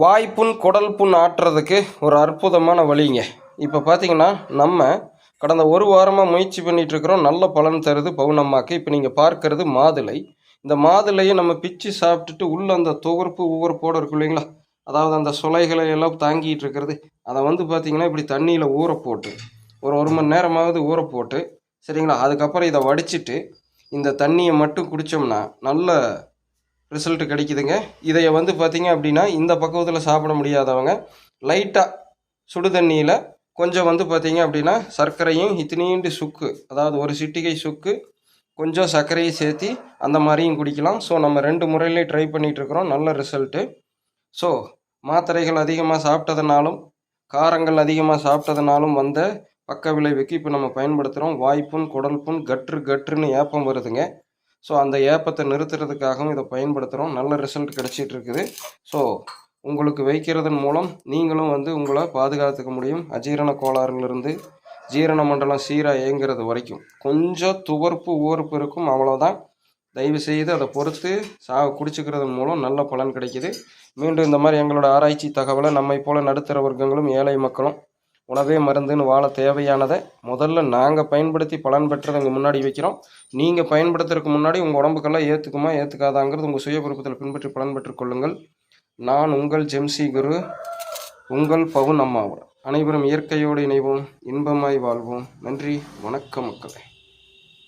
வாய்ப்புண் குடல் புண் ஆட்டுறதுக்கு ஒரு அற்புதமான வழிங்க. இப்போ பார்த்தீங்கன்னா நம்ம கடந்த ஒரு வாரமாக முயற்சி பண்ணிகிட்ருக்குறோம் நல்ல பலன் தருது பவுனம்மாக்கு. இப்போ நீங்கள் பார்க்கறது மாதுளை. இந்த மாதுளையை நம்ம பிச்சு சாப்பிட்டுட்டு உள்ளே அந்த துவர்ப்பு உவர்ப்போடு இருக்கும் இல்லைங்களா? அதாவது அந்த சுளைகளை எல்லாம் தாங்கிட்டு இருக்கிறது. அதை வந்து பார்த்தீங்கன்னா இப்படி தண்ணியில் ஊற போட்டு ஒரு ஒரு மணி நேரமாவது ஊற போட்டு சரிங்களா? அதுக்கப்புறம் இதை வடிச்சிட்டு இந்த தண்ணியை மட்டும் குடித்தோம்னா நல்ல ரிசல்ட் கிடைக்குதுங்க. இதைய வந்து பார்த்தீங்க அப்படின்னா இந்த பக்குவத்தில் சாப்பிட முடியாதவங்க லைட்டாக சுடு தண்ணியில் கொஞ்சம் வந்து பார்த்தீங்க அப்படின்னா சர்க்கரையும் இத்தினீண்டு சுக்கு அதாவது ஒரு சிட்டிகை சுக்கு கொஞ்சம் சர்க்கரையும் சேர்த்தி அந்த மாதிரியும் குடிக்கலாம். ஸோ நம்ம ரெண்டு முறையிலே ட்ரை பண்ணிகிட்ருக்குறோம் நல்ல ரிசல்ட்டு ஸோ மாத்திரைகள் அதிகமாக சாப்பிட்டதுனாலும் காரங்கள் அதிகமாக சாப்பிட்டதுனாலும் வந்த பக்க விளைவுக்கு இப்போ நம்ம பயன்படுத்துகிறோம் வாய்ப்புண் குடல் புண் கற்று கற்றுன்னு ஏப்பம் வருதுங்க. ஸோ அந்த ஏப்பத்தை நிறுத்துறதுக்காகவும் இதை பயன்படுத்துகிறோம் நல்ல ரிசல்ட் கிடச்சிட்டு இருக்குது ஸோ உங்களுக்கு வைக்கிறதன் மூலம் நீங்களும் வந்து உங்களை பாதுகாத்துக்க முடியும். அஜீரண கோளாறுலேருந்து ஜீரண மண்டலம் சீராக இயங்குறது வரைக்கும். கொஞ்சம் துவர்ப்பு ஊர்ப்பு இருக்கும். அவ்வளோதான் தயவு செய்து அதை பொறுத்து சா குடிச்சுக்கிறதன் மூலம் நல்ல பலன் கிடைக்குது. மீண்டும் இந்த மாதிரி எங்களோட ஆராய்ச்சி தகவலை நம்மை போல நடுத்தர வர்க்கங்களும் ஏழை மக்களும் உணவே மருந்துன்னு வாழ தேவையானதை முதல்ல நாங்கள் பயன்படுத்தி பலன் பெற்றதை இங்கே முன்னாடி வைக்கிறோம். நீங்கள் பயன்படுத்துறதுக்கு முன்னாடி உங்கள் உடம்புக்கெல்லாம் ஏற்றுக்குமா ஏற்றுக்காதாங்கிறது உங்கள் சுய விருப்பத்தில் பின்பற்றி பலன் பெற்றுக்கொள்ளுங்கள் நான் உங்கள் ஜெம்சி குரு உங்கள் பவுன் அம்மாவோட அனைவரும் இயற்கையோடு இணைவோம் இன்பமாய் வாழ்வோம். நன்றி வணக்கம் மக்களே.